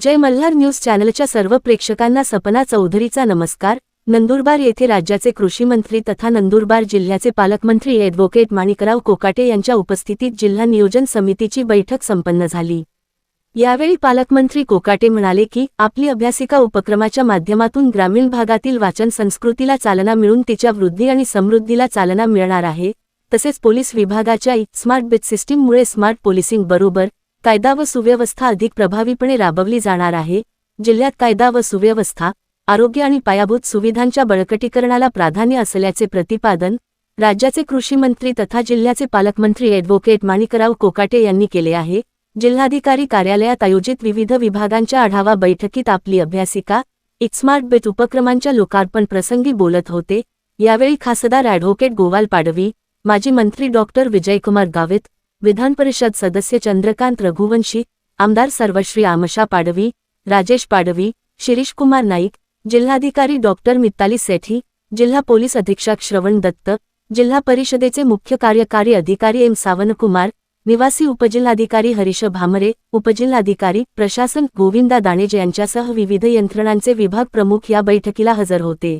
जय Malhar news चॅनलच्या सर्व प्रेक्षकांना सपना चौधरीचा नमस्कार. नंदुरबार येथे राज्याचे कृषी मंत्री तथा नंदुरबार जिल्ह्याचे पालकमंत्री ॲडव्होकेट माणिकराव कोकाटे यांच्या उपस्थितीत जिल्हा नियोजन समितीची बैठक संपन्न झाली. यावेळी पालकमंत्री कोकाटे म्हणाले की आपली अभ्यासिका उपक्रमाच्या माध्यमातून ग्रामीण भागातील वाचन संस्कृतीला चालना मिळून तिच्या वृद्धी आणि समृद्धीला चालना मिळणार आहे. तसेच पोलीस विभागाच्या स्मार्ट बेट सिस्टीममुळे स्मार्ट पोलिसिंग बरोबर कायदा व सुव्यवस्था अधिक प्रभावीपणे राबवली जाणार आहे. जिल्ह्यात कायदा व सुव्यवस्था आरोग्य आणि पायाभूत सुविधांच्या बळकटीकरणाला प्राधान्य असल्याचे प्रतिपादन राज्याचे कृषी मंत्री तथा जिल्ह्याचे पालकमंत्री ॲडव्होकेट माणिकराव कोकाटे यांनी केले आहे. जिल्हाधिकारी कार्यालयात आयोजित विविध विभागांच्या आढावा बैठकीत आपली अभ्यासिका स्मार्ट बेट उपक्रमांच्या लोकार्पण प्रसंगी बोलत होते. यावेळी खासदार ॲडव्होकेट गोवाल पाडवी माजी मंत्री डॉक्टर विजयकुमार गावित विधानपरिषद सदस्य चंद्रकांत रघुवंशी आमदार सर्वश्री आमशा पाडवी राजेश पाडवी शिरीषकुमार नाईक जिल्हाधिकारी डॉक्टर मित्ताली सेठी जिल्हा पोलीस अधीक्षक श्रवण दत्त जिल्हा परिषदेचे मुख्य कार्यकारी अधिकारी एम सावनकुमार निवासी उपजिल्हाधिकारी हरीश भामरे उपजिल्हाधिकारी प्रशासन गोविंदा दाणेज यांच्यासह विविध यंत्रणांचे विभाग प्रमुख या बैठकीला हजर होते.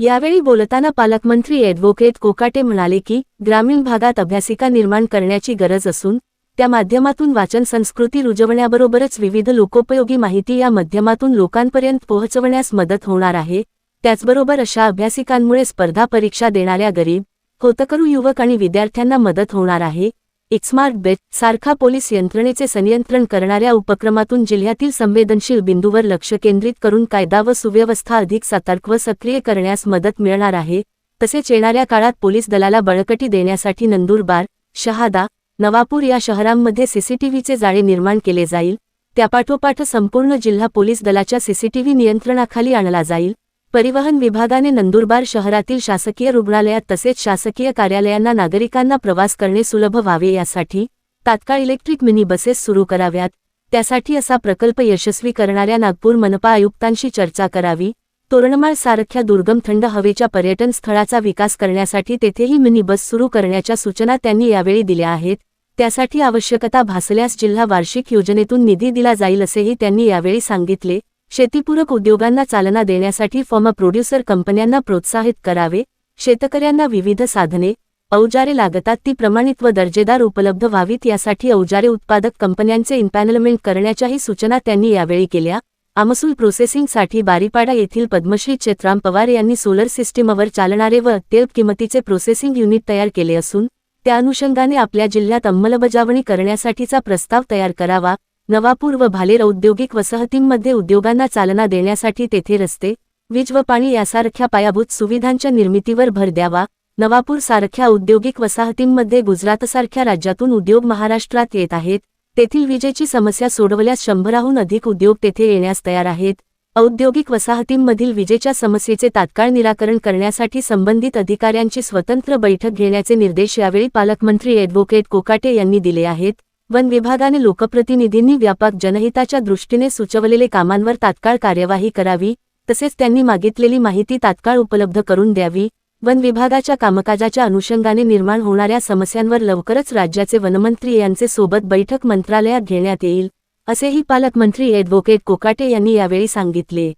यावेळी बोलताना पालकमंत्री ॲडव्होकेट कोकाटे म्हणाले की ग्रामीण भागात अभ्यासिका निर्माण करण्याची गरज असून त्या माध्यमातून वाचन संस्कृती रुजवण्याबरोबरच विविध लोकोपयोगी माहिती या माध्यमातून लोकांपर्यंत पोहोचवण्यास मदत होणार आहे. त्याचबरोबर अशा अभ्यासिकांमुळे स्पर्धा परीक्षा देणाऱ्या गरीब होतकरू युवक आणि विद्यार्थ्यांना मदत होणार आहे. स्मार्ट बेट सारखा पोलीस यंत्रणेचे संनियंत्रण करणाऱ्या उपक्रमातून जिल्ह्यातील संवेदनशील बिंदूवर लक्ष केंद्रित करून कायदा व सुव्यवस्था अधिक सतर्क व सक्रिय करण्यास मदत मिळणार आहे. तसेच येणाऱ्या काळात पोलीस दलाला बळकटी देण्यासाठी नंदुरबार शहादा नवापूर या शहरांमध्ये सीसीटीव्हीचे जाळे निर्माण केले जाईल. त्यापाठोपाठ संपूर्ण जिल्हा पोलीस दलाच्या सीसीटीव्ही नियंत्रणाखाली आणला जाईल. परिवहन विभागाने नंदुरबार शहरातील शासकीय रुग्णालयात तसेच शासकीय कार्यालयांना नागरिकांना प्रवास करणे सुलभ व्हावे यासाठी तात्काळ इलेक्ट्रिक मिनी बसेस सुरू कराव्यात. त्यासाठी असा प्रकल्प यशस्वी करणाऱ्या नागपूर मनपा आयुक्तांशी चर्चा करावी. तोरणमाळ सारख्या दुर्गम थंड हवेच्या पर्यटन स्थळाचा विकास करण्यासाठी तेथेही मिनी बस सुरू करण्याच्या सूचना त्यांनी यावेळी दिल्या आहेत. त्यासाठी आवश्यकता भासल्यास जिल्हा वार्षिक योजनेतून निधी दिला जाईल असेही त्यांनी यावेळी सांगितले. शेतीपूरक उद्योगांना चालना देण्यासाठी फॉर्म प्रोड्युसर कंपन्यांना प्रोत्साहित करावे शेतकऱ्यांना विविध साधने औजारे लागतात ती प्रमाणित व दर्जेदार उपलब्ध व्हावीत यासाठी औजारे उत्पादक कंपन्यांचे इम्पॅनलमेंट करण्याच्याही सूचना त्यांनी यावेळी केल्या. आमसूल प्रोसेसिंगसाठी बारीपाडा येथील पद्मश्री चेत्राम पवार यांनी सोलर सिस्टीमवर चालणारे व तेल किमतीचे प्रोसेसिंग युनिट तयार केले असून त्या अनुषंगाने आपल्या जिल्ह्यात अंमलबजावणी करण्यासाठीचा प्रस्ताव तयार करावा नवापूर व भालेर औद्योगिक वसाहतींमध्ये उद्योगांना चालना देण्यासाठी तेथे रस्ते वीज व पाणी यासारख्या पायाभूत सुविधांच्या निर्मितीवर भर द्यावा. नवापूर सारख्या औद्योगिक वसाहतींमध्ये गुजरातसारख्या राज्यातून उद्योग महाराष्ट्रात येत आहेत. तेथील विजेची समस्या सोडवल्यास शंभराहून अधिक उद्योग तेथे येण्यास तयार आहेत. औद्योगिक वसाहतींमधील विजेच्या समस्येचे तात्काळ निराकरण करण्यासाठी संबंधित अधिकाऱ्यांची स्वतंत्र बैठक घेण्याचे निर्देश यावेळी पालकमंत्री ॲडव्होकेट कोकाटे यांनी दिले आहेत. वन विभागाने लोकप्रतिनिधींनी व्यापक जनहिताच्या दृष्टीने सुचवलेले कामांवर तात्काळ कार्यवाही करावी तसेच त्यांनी मागितलेली माहिती तात्काळ उपलब्ध करून द्यावी. वन विभागाच्या कामकाजाच्या अनुषंगाने निर्माण होणाऱ्या समस्यांवर लवकरच राज्याचे वनमंत्री यांचे सोबत बैठक मंत्रालयात घेण्यात येईल असेही पालकमंत्री ॲडव्होकेट कोकाटे यांनी यावेळी सांगितले.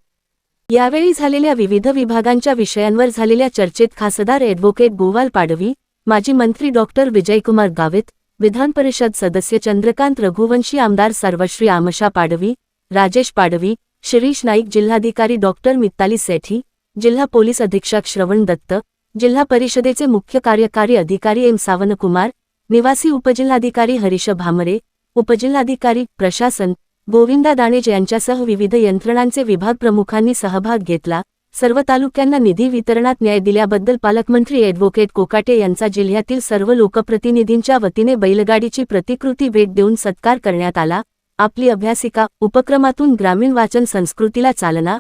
यावेळी झालेल्या विविध विभागांच्या विषयांवर झालेल्या चर्चेत खासदार ॲडव्होकेट गोवाल पाडवी माजी मंत्री डॉक्टर विजयकुमार गावित विधान परिषद सदस्य चंद्रकांत रघुवंशी आमदार सर्वश्री आमशा पाडवी राजेश पाडवी शिरीष नाईक जिल्हाधिकारी डॉक्टर मित्ताली सेठी जिल्हा पोलीस अधीक्षक श्रवण दत्त जिल्हा परिषदेचे मुख्य कार्यकारी अधिकारी एम सावनकुमार निवासी उपजिल्हाधिकारी हरीश भामरे उपजिल्हाधिकारी प्रशासन गोविंदा दाणेज यांच्यासह विविध यंत्रणांचे विभाग प्रमुखांनी सहभाग घेतला सर्व तालुक्यांना निधी वितरणात न्याय दिल्याबद्दल पालकमंत्री ॲडव्होकेट कोकाटे यांचा जिल्ह्यातील सर्व लोकप्रतिनिधींच्या वतीने बैलगाडीची प्रतिकृती भेट देऊन सत्कार करण्यात आला. आपली अभ्यासिका उपक्रमातून ग्रामीण वाचन संस्कृतीला चालना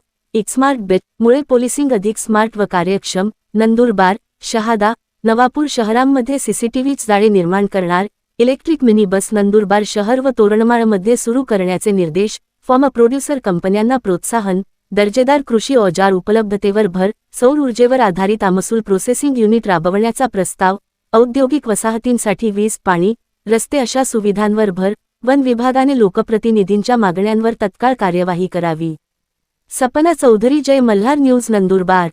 स्मार्ट बेट मुळे पोलिसिंग अधिक स्मार्ट व कार्यक्षम नंदुरबार शहादा नवापूर शहरांमध्ये सीसीटीव्हीच जाळे निर्माण करणार इलेक्ट्रिक मिनी बस नंदुरबार शहर व तोरणमाळमध्ये सुरू करण्याचे निर्देश फॉर्म प्रोड्युसर कंपन्यांना प्रोत्साहन दर्जेदार कृषी औजार उपलब्धतेवर भर सौर ऊर्जेवर आधारित आमसूल प्रोसेसिंग युनिट राबवण्याचा प्रस्ताव औद्योगिक वसाहतींसाठी वीज पाणी रस्ते अशा सुविधांवर भर वन विभागाने लोकप्रतिनिधींच्या मागण्यांवर तत्काळ कार्यवाही करावी. सपना चौधरी जय मल्हार न्यूज नंदुरबार.